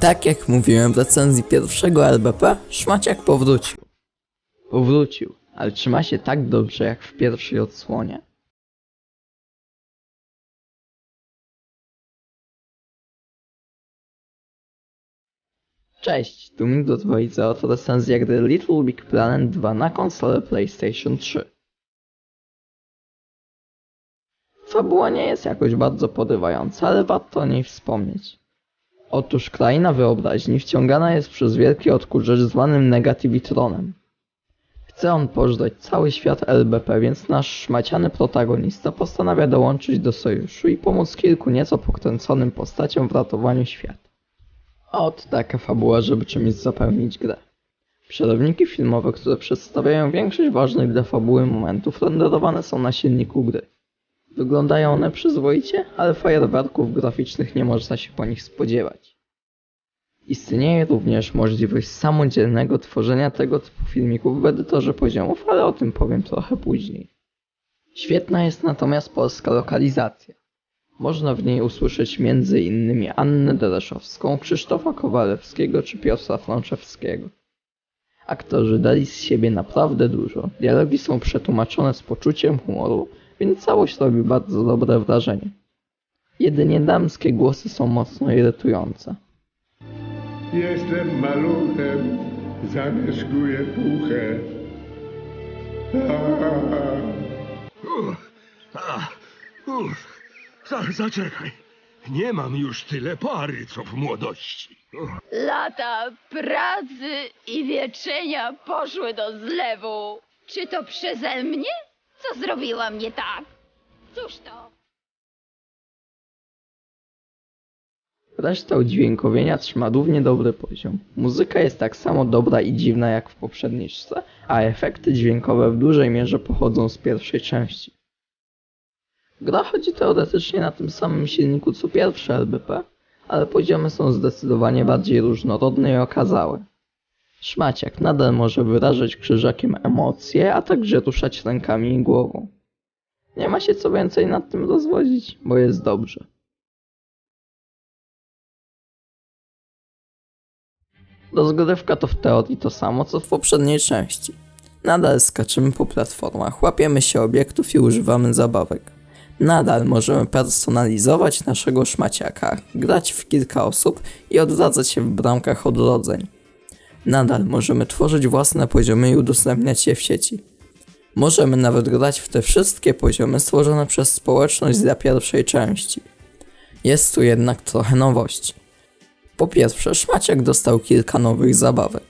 Tak jak mówiłem w recenzji pierwszego LBP, Szmaciak powrócił. Powrócił, ale trzyma się tak dobrze jak w pierwszej odsłonie. Cześć, tu Migdot Wojca, to recenzja gry Little Big Planet 2 na konsolę PlayStation 3. Fabuła nie jest jakoś bardzo porywająca, ale warto o niej wspomnieć. Otóż kraina wyobraźni wciągana jest przez wielki odkurzacz zwanym Negativitronem. Chce on pożreć cały świat LBP, więc nasz szmaciany protagonista postanawia dołączyć do sojuszu i pomóc kilku nieco pokręconym postaciom w ratowaniu świata. Ot taka fabuła, żeby czymś zapełnić grę. Przerowniki filmowe, które przedstawiają większość ważnych dla fabuły momentów, renderowane są na silniku gry. Wyglądają one przyzwoicie, ale fajerwerków graficznych nie można się po nich spodziewać. Istnieje również możliwość samodzielnego tworzenia tego typu filmików w edytorze poziomów, ale o tym powiem trochę później. Świetna jest natomiast polska lokalizacja. Można w niej usłyszeć m.in. Annę Dereszowską, Krzysztofa Kowalewskiego czy Piotra Frączewskiego. Aktorzy dali z siebie naprawdę dużo, dialogi są przetłumaczone z poczuciem humoru, więc całość robi bardzo dobre wrażenie. Jedynie damskie głosy są mocno irytujące. Jestem maluchem, zamieszkuję puchę. Uff, za, zaczekaj. Nie mam już tyle pary, co w młodości. Lata pracy i wieczenia poszły do zlewu. Czy to przeze mnie? Co zrobiłam nie tak? Cóż to? Reszta udźwiękowienia trzyma równie dobry poziom. Muzyka jest tak samo dobra i dziwna jak w poprzedniczce, a efekty dźwiękowe w dużej mierze pochodzą z pierwszej części. Gra chodzi teoretycznie na tym samym silniku co pierwsze LBP, ale poziomy są zdecydowanie bardziej różnorodne i okazałe. Szmaciak nadal może wyrażać krzyżakiem emocje, a także ruszać rękami i głową. Nie ma się co więcej nad tym rozwodzić, bo jest dobrze. Rozgrywka to w teorii to samo co w poprzedniej części. Nadal skaczymy po platformach, łapiemy się obiektów i używamy zabawek. Nadal możemy personalizować naszego szmaciaka, grać w kilka osób i odradzać się w bramkach odrodzeń. Nadal możemy tworzyć własne poziomy i udostępniać je w sieci. Możemy nawet grać w te wszystkie poziomy stworzone przez społeczność dla pierwszej części. Jest tu jednak trochę nowości. Po pierwsze, szmaciak dostał kilka nowych zabawek.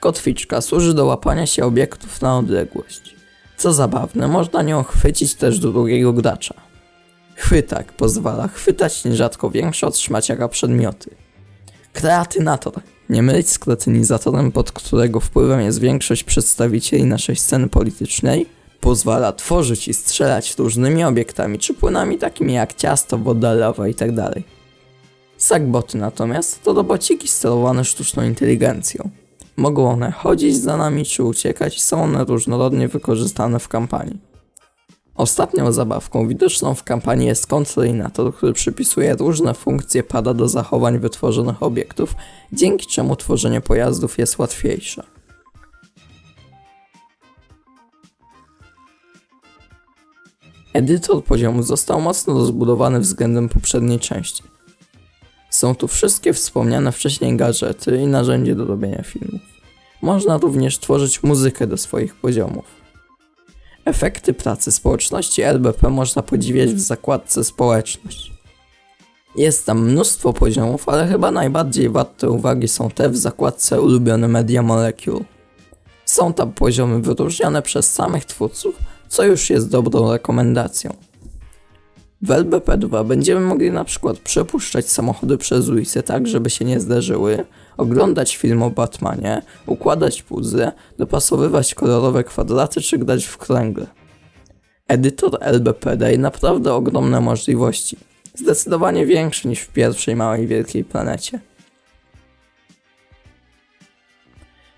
Kotwiczka służy do łapania się obiektów na odległość. Co zabawne, można nią chwycić też drugiego gracza. Chwytak pozwala chwytać nierzadko większe od szmaciaka przedmioty. Kreatynator. Nie mylić z kretynizatorem, pod którego wpływem jest większość przedstawicieli naszej sceny politycznej, pozwala tworzyć i strzelać różnymi obiektami czy płynami takimi jak ciasto, woda, lawa itd. Sackboty natomiast to robociki sterowane sztuczną inteligencją. Mogą one chodzić za nami czy uciekać i są one różnorodnie wykorzystane w kampanii. Ostatnią zabawką widoczną w kampanii jest kontrolinator, który przypisuje różne funkcje pada do zachowań wytworzonych obiektów, dzięki czemu tworzenie pojazdów jest łatwiejsze. Edytor poziomu został mocno rozbudowany względem poprzedniej części. Są tu wszystkie wspomniane wcześniej gadżety i narzędzie do robienia filmów. Można również tworzyć muzykę do swoich poziomów. Efekty pracy społeczności LBP można podziwiać w zakładce Społeczność. Jest tam mnóstwo poziomów, ale chyba najbardziej warte uwagi są te w zakładce Ulubione Media Molecule. Są tam poziomy wyróżnione przez samych twórców, co już jest dobrą rekomendacją. W LBP2 będziemy mogli na przykład przepuszczać samochody przez ulicę tak, żeby się nie zderzyły, oglądać film o Batmanie, układać puzzle, dopasowywać kolorowe kwadraty czy grać w kręgle. Edytor LBP daje naprawdę ogromne możliwości, zdecydowanie większe niż w pierwszej małej wielkiej planecie.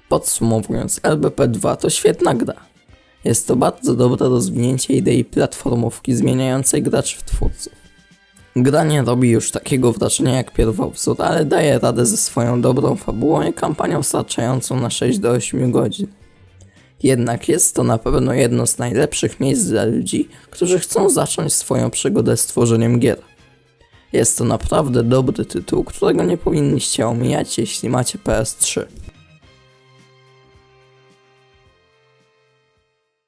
Podsumowując, LBP2 to świetna gra. Jest to bardzo dobre rozwinięcie idei platformówki zmieniającej graczy w twórców. Gra nie robi już takiego wrażenia jak pierwowzór, ale daje radę ze swoją dobrą fabułą i kampanią starczającą na 6 do 8 godzin. Jednak jest to na pewno jedno z najlepszych miejsc dla ludzi, którzy chcą zacząć swoją przygodę z tworzeniem gier. Jest to naprawdę dobry tytuł, którego nie powinniście omijać, jeśli macie PS3.